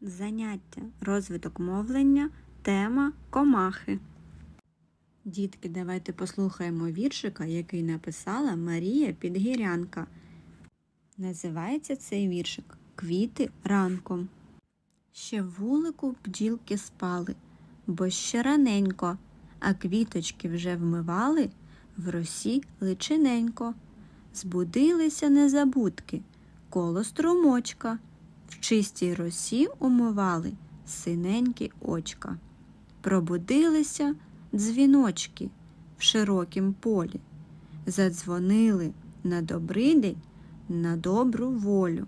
Заняття, розвиток мовлення, тема комахи. Дітки, давайте послухаємо віршика, який написала Марія Підгірянка. Називається цей віршик Квіти ранком. Ще в вулику бджілки спали, бо ще раненько, а квіточки вже вмивали в росі личиненько. Збудилися незабудки, коло струмочка, в чистій росі умивали синенькі очка. Пробудилися дзвіночки в широкім полі, задзвонили на добрий день, на добру волю.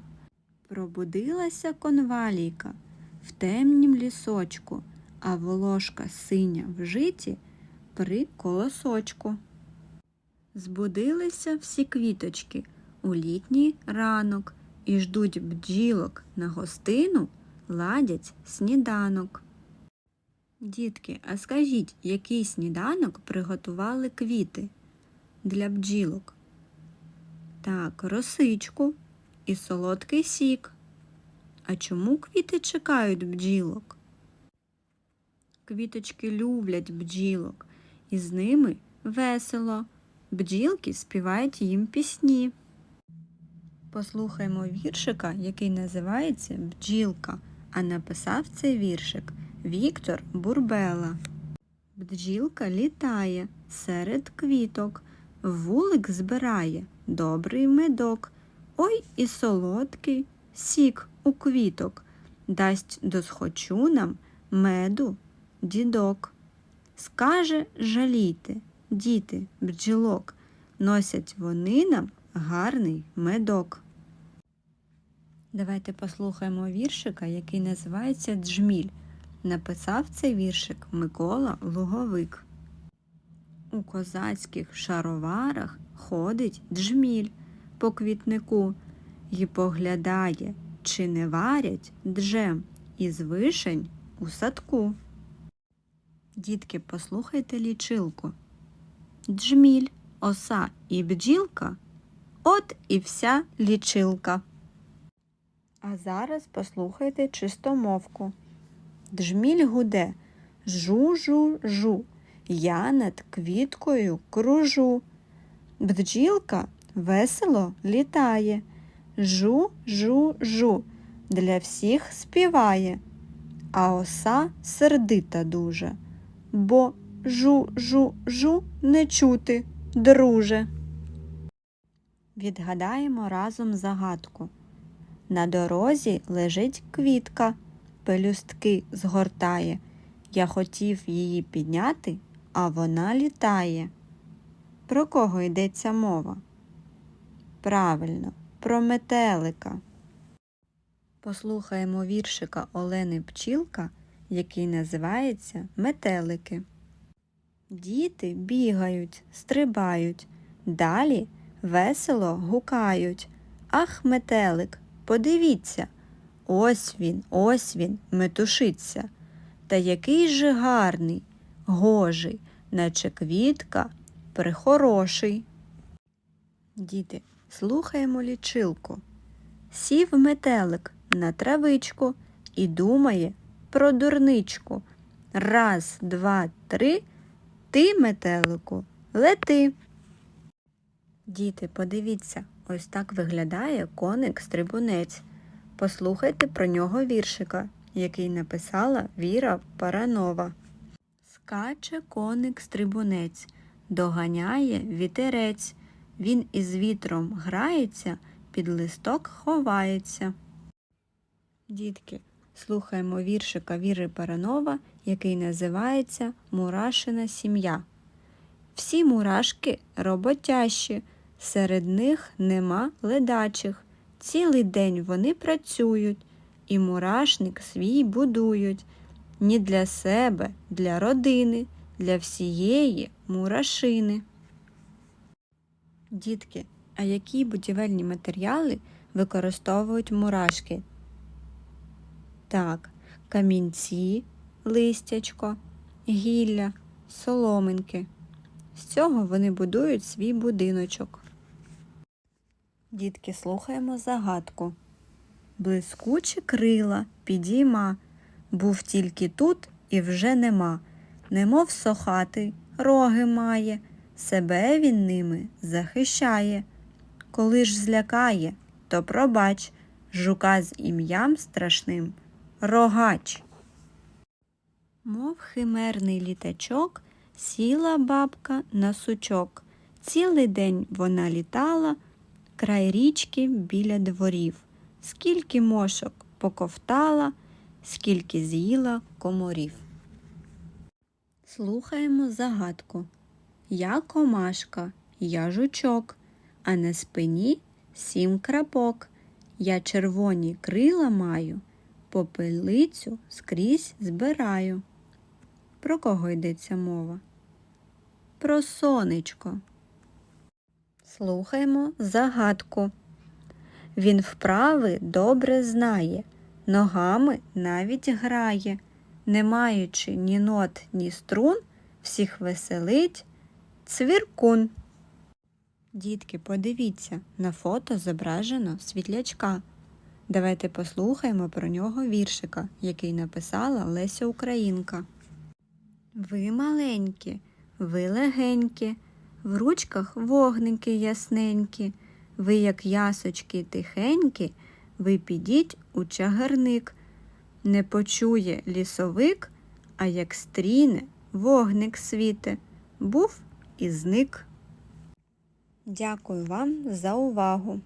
Пробудилася конвалійка в темнім лісочку, а волошка синя в житі при колосочку. Збудилися всі квіточки у літній ранок і ждуть бджілок на гостину, ладять сніданок. Дітки, а скажіть, який сніданок приготували квіти для бджілок? Так, росичку і солодкий сік. А чому квіти чекають бджілок? Квіточки люблять бджілок, і з ними весело. Бджілки співають їм пісні. Послухаймо віршика, який називається Бджілка, а написав цей віршик Віктор Бурбела. Бджілка літає серед квіток, вулик збирає добрий медок. Ой і солодкий сік у квіток, дасть досхочу нам меду дідок. Скаже жалійте, діти, бджілок, носять вони нам гарний медок. Давайте послухаємо віршика, який називається Джміль. Написав цей віршик Микола Луговик. У козацьких шароварах ходить джміль по квітнику й поглядає, чи не варять джем із вишень у садку. Дітки, послухайте лічилку. Джміль, оса і бджілка от і вся лічилка. А зараз послухайте чистомовку. Джміль гуде жу-жу-жу, я над квіткою кружу. Бджілка весело літає, жу-жу-жу, для всіх співає, а оса сердита дуже, бо жу-жу-жу не чути, друже. Відгадаємо разом загадку. На дорозі лежить квітка, пелюстки згортає. Я хотів її підняти, а вона літає. Про кого йдеться мова? Правильно, про метелика. Послухаємо віршика Олени Пчілка, який називається Метелики. Діти бігають, стрибають, далі весело гукають. Ах, метелик, подивіться, ось він, ось він метушиться. Та який же гарний, гожий, наче квітка, прихороший. Діти, слухаємо лічилку. Сів метелик на травичку і думає про дурничку. Раз, два, три. Ти, метелику, лети. Діти, подивіться, ось так виглядає коник-стрибунець. Послухайте про нього віршика, який написала Віра Паранова. Скаче коник-стрибунець, доганяє вітерець. Він із вітром грається, під листок ховається. Дітки, слухаємо віршика Віри Паранова, який називається Мурашина сім'я. Всі мурашки роботящі, серед них нема ледачих. Цілий день вони працюють і мурашник свій будують. Ні для себе, для родини, для всієї мурашини. Дітки, а які будівельні матеріали використовують мурашки? Так, камінці, листячко, гілля, соломинки. З цього вони будують свій будиночок. Дітки, слухаємо загадку. блискучі крила підійма. Був тільки тут і вже нема, немов сохатий, роги має, себе він ними захищає. Коли ж злякає, то пробач, жука з ім'ям страшним рогач. Мов химерний літачок, сіла бабка на сучок. Цілий день вона літала край річки біля дворів. Скільки мошок поковтала, скільки з'їла комарів. Слухаємо загадку. Я комашка, я жучок, а на спині сім крапок. Я червоні крила маю, попелицю скрізь збираю. Про кого йдеться мова? Про сонечко. Слухаємо загадку. Він вправи добре знає, ногами навіть грає, не маючи ні нот, ні струн, всіх веселить цвіркун. Дітки, подивіться, на фото зображено світлячка. Давайте послухаємо про нього віршика, який написала Леся Українка. Ви маленькі, ви легенькі, в ручках вогники ясненькі, ви, як ясочки тихенькі, ви підіть у чагарник. Не почує лісовик, а як стріне, вогник світе, був і зник. Дякую вам за увагу!